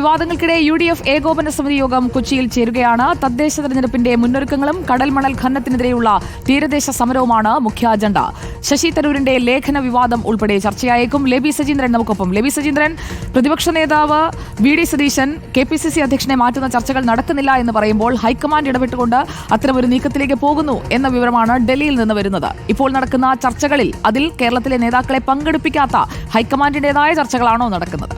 വിവാദങ്ങൾക്കിടെ U D F ഏകോപന സമിതി യോഗം കൊച്ചിയിൽ ചേരുകയാണ്. തദ്ദേശ തെരഞ്ഞെടുപ്പിന്റെ മുന്നൊരുക്കങ്ങളും കടൽ മണൽ ഖനനത്തിനെതിരെയുള്ള തീരദേശ സമരവുമാണ് മുഖ്യ അജണ്ട. ശശി തരൂരിന്റെ ലേഖന വിവാദം ഉൾപ്പെടെ ചർച്ചയായേക്കും. ലെബി സജീന്ദ്രൻ നമുക്കൊപ്പം. ലെബി സജീന്ദ്രൻ പ്രതിപക്ഷ നേതാവ് V D Satheesan K P C C അധ്യക്ഷനെ മാറ്റുന്ന ചർച്ചകൾ നടക്കുന്നില്ല എന്ന് പറയുമ്പോൾ ഹൈക്കമാൻഡ് ഇടപെട്ടുകൊണ്ട് അത്തരമൊരു നീക്കത്തിലേക്ക് പോകുന്നു എന്ന വിവരമാണ് ഡൽഹിയിൽ നിന്ന് വരുന്നത്. ഇപ്പോൾ നടക്കുന്ന ചർച്ചകളിൽ അതിൽ കേരളത്തിലെ നേതാക്കളെ പങ്കെടുപ്പിക്കാത്ത ഹൈക്കമാൻഡിന്റേതായ ചർച്ചകളാണോ നടക്കുന്നത്?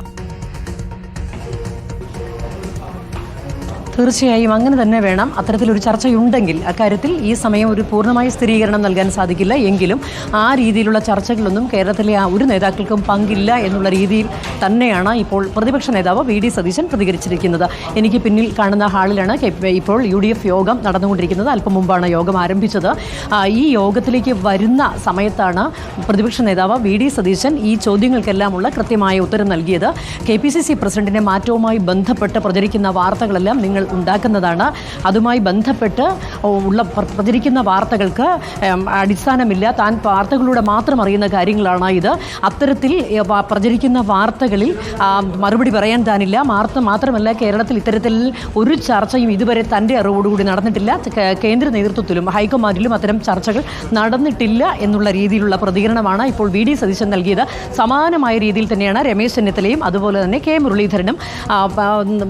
തീർച്ചയായും അങ്ങനെ തന്നെ വേണം. അത്തരത്തിലൊരു ചർച്ചയുണ്ടെങ്കിൽ അക്കാര്യത്തിൽ ഈ സമയം ഒരു പൂർണമായ സ്ഥിരീകരണം നൽകാൻ സാധിക്കില്ല. എങ്കിലും ആ രീതിയിലുള്ള ചർച്ചകളൊന്നും കേരളത്തിലെ ആ ഒരു നേതാക്കൾക്കും പങ്കില്ല എന്നുള്ള രീതിയിൽ തന്നെയാണ് ഇപ്പോൾ പ്രതിപക്ഷ നേതാവ് വി ഡി സതീശൻ പ്രതികരിച്ചിരിക്കുന്നത്. എനിക്ക് പിന്നിൽ കാണുന്ന ഹാളിലാണ് ഇപ്പോൾ യു ഡി എഫ് യോഗം നടന്നുകൊണ്ടിരിക്കുന്നത്. അല്പം മുമ്പാണ് യോഗം ആരംഭിച്ചത്. ഈ യോഗത്തിലേക്ക് വരുന്ന സമയത്താണ് പ്രതിപക്ഷ നേതാവ് വി ഡി സതീശൻ ഈ ചോദ്യങ്ങൾക്കെല്ലാമുള്ള കൃത്യമായ ഉത്തരം നൽകിയത്. കെ പി സി സി പ്രസിഡന്റിന്റെ മാറ്റവുമായി ബന്ധപ്പെട്ട് പ്രചരിക്കുന്ന വാർത്തകളെല്ലാം നിങ്ങൾ ഉണ്ടാക്കുന്നതാണ്. അതുമായി ബന്ധപ്പെട്ട് ഉള്ള പ്ര- പ്രചരിക്കുന്ന വാർത്തകൾക്ക് അടിസ്ഥാനമില്ല. താൻ വാർത്തകളിലൂടെ മാത്രം അറിയുന്ന കാര്യങ്ങളാണ് ഇത്. അത്തരത്തിൽ പ്രചരിക്കുന്ന വാർത്തകളിൽ മറുപടി പറയാൻ താനില്ല. മാർത്ത മാത്രമല്ല കേരളത്തിൽ ഇത്തരത്തിൽ ഒരു ചർച്ചയും ഇതുവരെ തന്റെ അറിവോടുകൂടി നടന്നിട്ടില്ല. കേന്ദ്ര നേതൃത്വത്തിലും ഹൈക്കമാൻഡിലും അത്തരം ചർച്ചകൾ നടന്നിട്ടില്ല എന്നുള്ള രീതിയിലുള്ള പ്രതികരണമാണ് ഇപ്പോൾ വി ഡി സതീശൻ നൽകിയത്. സമാനമായ രീതിയിൽ തന്നെയാണ് രമേശ് ചെന്നിത്തലയും അതുപോലെ തന്നെ കെ മുരളീധരനും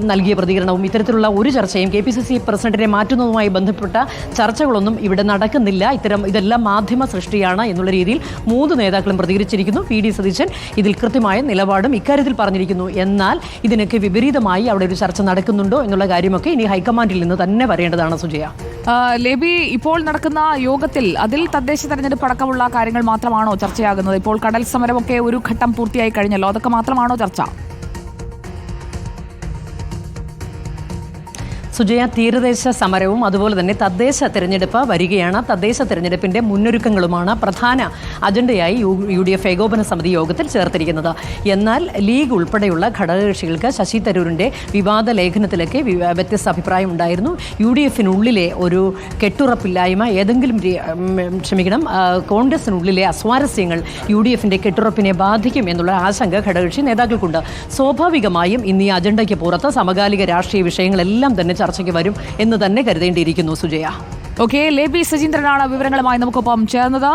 നൽകിയ പ്രതികരണവും. ഇത്തരത്തിലുള്ള ഒരു ചർച്ചയും കെ പി സി സി പ്രസിഡന്റിനെ മാറ്റുന്നതുമായി ബന്ധപ്പെട്ട ചർച്ചകളൊന്നും ഇവിടെ നടക്കുന്നില്ല. ഇത്തരം ഇതെല്ലാം മാധ്യമ സൃഷ്ടിയാണ് എന്നുള്ള രീതിയിൽ മൂന്ന് നേതാക്കളും പ്രതികരിച്ചിരിക്കുന്നു. പി ഡി സതീശൻ ഇതിൽ കൃത്യമായ നിലപാടും ഇക്കാര്യത്തിൽ പറഞ്ഞിരിക്കുന്നു. എന്നാൽ ഇതിനൊക്കെ വിപരീതമായി അവിടെ ഒരു ചർച്ച നടക്കുന്നുണ്ടോ എന്നുള്ള കാര്യമൊക്കെ ഇനി ഹൈക്കമാൻഡിൽ നിന്ന് തന്നെ വരേണ്ടതാണ് സുജയ. ലേബി ഇപ്പോൾ നടക്കുന്ന യോഗത്തിൽ അതിൽ തദ്ദേശ തെരഞ്ഞെടുപ്പ് അടക്കമുള്ള കാര്യങ്ങൾ മാത്രമാണോ ചർച്ചയാകുന്നത്? ഇപ്പോൾ കടൽ സമരമൊക്കെ ഒരു ഘട്ടം പൂർത്തിയായി കഴിഞ്ഞല്ലോ. അതൊക്കെ മാത്രമാണോ ചർച്ച? സുജയ തീരദേശ സമരവും അതുപോലെ തന്നെ തദ്ദേശ തെരഞ്ഞെടുപ്പ് വരികയാണ്. തദ്ദേശ തെരഞ്ഞെടുപ്പിന്റെ മുന്നൊരുക്കങ്ങളുമാണ് പ്രധാന അജണ്ടയായി യു ഡി എഫ് ഏകോപന സമിതി യോഗത്തിൽ ചേർത്തിരിക്കുന്നത്. എന്നാൽ ലീഗ് ഉൾപ്പെടെയുള്ള ഘടകകക്ഷികൾക്ക് ശശി തരൂരിന്റെ വിവാദ ലേഖനത്തിലൊക്കെ വ്യത്യസ്ത അഭിപ്രായം ഉണ്ടായിരുന്നു. യു ഡി എഫിനുള്ളിലെ ഒരു കെട്ടുറപ്പില്ലായ്മ ഏതെങ്കിലും ക്ഷമിക്കണം കോൺഗ്രസിനുള്ളിലെ അസ്വാരസ്യങ്ങൾ യു ഡി എഫിന്റെ കെട്ടുറപ്പിനെ ബാധിക്കും എന്നുള്ള ആശങ്ക ഘടകകക്ഷി നേതാക്കൾക്കുണ്ട്. സ്വാഭാവികമായും ഇന്ന് ഈ അജണ്ടയ്ക്ക് പുറത്ത് സമകാലിക രാഷ്ട്രീയ വിഷയങ്ങളെല്ലാം തന്നെ ചർച്ചയ്ക്ക് വരും എന്ന് തന്നെ കരുതേണ്ടിയിരിക്കുന്നു സുജയ. ഓക്കെ ലേബി സജീന്ദ്രനാണ് വിവരങ്ങളുമായി നമുക്കൊപ്പം ചേർന്നത്.